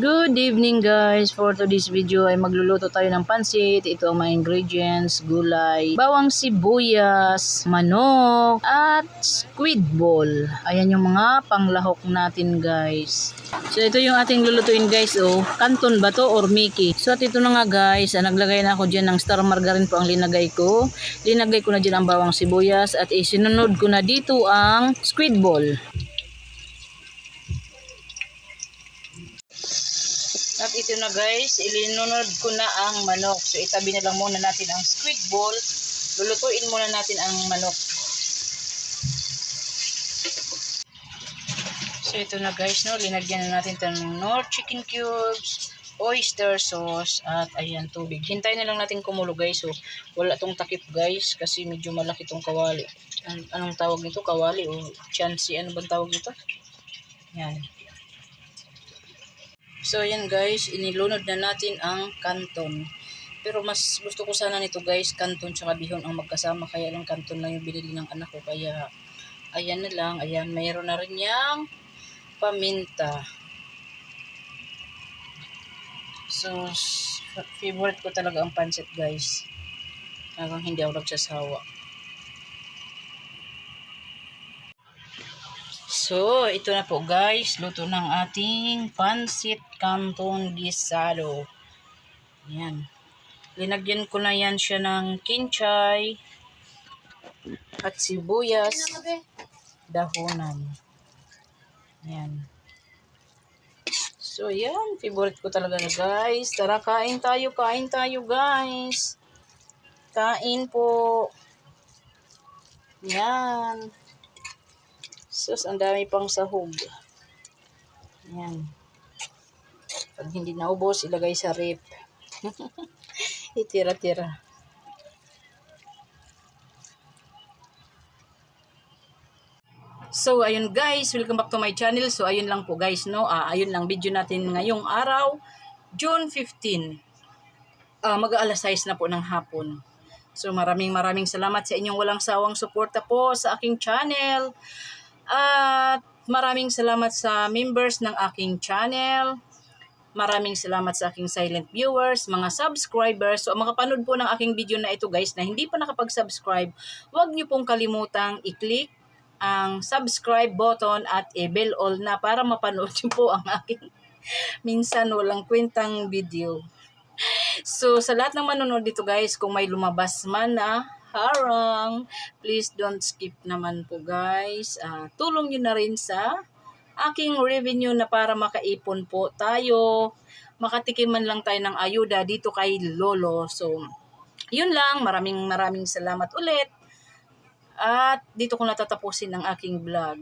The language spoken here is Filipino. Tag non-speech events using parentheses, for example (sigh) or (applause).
Good evening guys! For today's video ay magluluto tayo ng pansit. Ito ang mga ingredients, gulay, bawang sibuyas, manok, at squid ball. Ayan yung mga panglahok natin guys. So ito yung ating lulutuin guys oh. Canton ba to or Mickey? So at ito na nga guys, ah, naglagay na ako dyan ng star margarine po ang linagay ko. Linagay ko na dyan ang bawang sibuyas at isinunod ko na dito ang squid ball. Ito na guys, ilinunod ko na ang manok. So itabi na lang muna natin ang squid ball. Lulutuin muna natin ang manok. So ito na guys, no, linagyan na natin ng nor chicken cubes, oyster sauce, at ayan tubig. Hintayin na lang natin kumulo guys. So wala tong takip guys kasi medyo malaki tong kawali. An- anong tawag nito? Kawali o chansi? Ano bang tawag nito? Yan. So ayan guys, inilunod na natin ang kanton. Pero mas gusto ko sana nito guys, kanton tsaka bihon ang magkasama. Kaya lang kanton lang yung binili ng anak ko. Kaya ayan na lang. Ayan, mayroon na rin niyang paminta. So, favorite ko talaga ang pancit guys. Talagang hindi ako nagsasawa. So, ito na po guys, luto ng ating pancit canton gisado. Yan. Linagyan ko na yan siya ng kinchay at sibuyas, dahonan. Yan. So, yan. Favorite ko talaga na guys. Tara, kain tayo, kain tayo guys. Kain po. Yan. Sus, ang dami pang sahog. Yan. Pag hindi naubos, ilagay sa rip. (laughs) Itira-tira. So, ayun guys, welcome back to my channel. So, ayun lang po guys, no? Ah, ayun lang video natin ngayong araw, June 15. Ah, mag-aalas 6 na po ng hapon. So, maraming maraming salamat sa inyong walang sawang suporta po sa aking channel. At maraming salamat sa members ng aking channel. Maraming salamat sa aking silent viewers, mga subscribers. So, ang mga panood po ng aking video na ito guys na hindi pa nakapag-subscribe, huwag niyo pong kalimutang i-click ang subscribe button at i-bell all na para mapanood (laughs) niyo po ang aking minsan walang kwentang video. So, sa lahat ng manonood dito guys, kung may lumabas man na harang, please don't skip naman po guys. Ah, tulong nyo na rin sa aking revenue na para makaipon po tayo. Makatikim man lang tayo ng ayuda dito kay Lolo. So, yun lang. Maraming maraming salamat ulit. At dito ko natatapusin ang aking vlog.